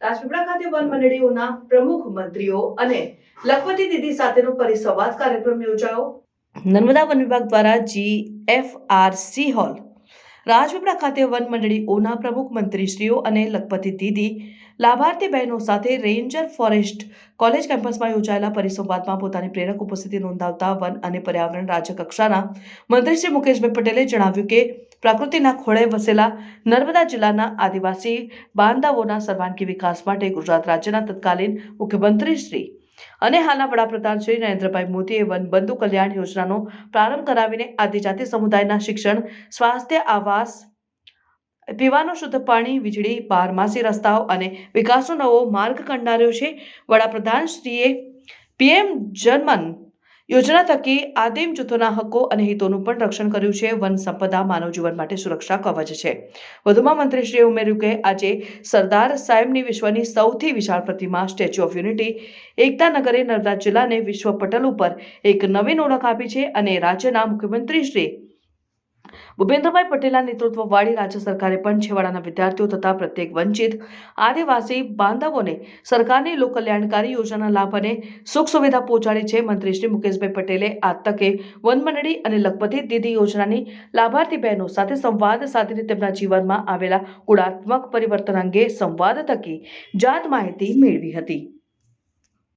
રાજપીપળા ખાતે વન મંડળીઓના પ્રમુખ મંત્રીઓ અને લખપતિ દીદી સાથેનો પરિસંવાદ કાર્યક્રમ યોજાયો. નર્મદા વન વિભાગ દ્વારા G F R C hall Rajpipla ખાતે વન મંડળી ઓના પ્રમુખ મંત્રીશ્રીઓ અને લખપતિ દીદી, લાભાર્થી બહેનો સાથે રેન્જર ફોરેસ્ટ કોલેજ કેમ્પસમાં યોજાયેલા પરિસંવાદમાં પોતાની પ્રેરક ઉપસ્થિતિ નોંધાવતા વન અને પર્યાવરણ રાજ્ય કક્ષાના મંત્રી શ્રી મુકેશભાઈ પટેલે જણાવ્યું કે, પ્રકૃતિના ખોળે વસેલા નર્મદા જિલ્લાના આદિવાસી બાંધાઓના સર્વાંગી વિકાસ માટે ગુજરાત રાજ્યના તત્કાલીન મુખ્યમંત્રી શ્રી અને હાલના વડાપ્રધાન શ્રી નરેન્દ્રભાઈ મોદીએ વન બંધુ કલ્યાણ યોજનાનો પ્રારંભ કરાવીને આદિજાતિ સમુદાયના શિક્ષણ, સ્વાસ્થ્ય, આવાસ, પીવાનું શુદ્ધ પાણી, વીજળી, બારમાસી રસ્તાઓ અને વિકાસનો નવો માર્ગ કંડાર્યો છે. વડાપ્રધાનશ્રીએ પીએમ જનમન યોજના થકી આદિમ જૂથોના હક્કો અને હિતોનું પણ રક્ષણ કર્યું છે. વન સંપદા માનવ જીવન માટે સુરક્ષા કવચ છે. વધુમાં મંત્રીશ્રીએ ઉમેર્યું કે આજે સરદાર સાહેબની વિશ્વની સૌથી વિશાળ પ્રતિમા, સ્ટેચ્યુ ઓફ યુનિટી, એકતા નગરે નર્મદા જિલ્લાને વિશ્વ પટલ ઉપર એક નવીન ઓળખ આપી છે અને રાજ્યના મુખ્યમંત્રી શ્રી ભૂપેન્દ્રભાઈ પટેલના નેતૃત્વવાળી રાજ્ય સરકારે પણ છેવાડાના વિદ્યાર્થીઓ તથા પ્રત્યેક વંચિત આદિવાસી બાંધવોને સરકારની લોકકલ્યાણકારી યોજનાના લાભ અને સુખ સુવિધા પહોંચાડી છે. મંત્રી શ્રી મુકેશભાઈ પટેલે આ તકે વનમંડળી અને લખપતિ દીદી યોજનાની લાભાર્થી બહેનો સાથે સંવાદ સાધીને તેમના જીવનમાં આવેલા ગુણાત્મક પરિવર્તન અંગે સંવાદ થકી જાત માહિતી મેળવી હતી.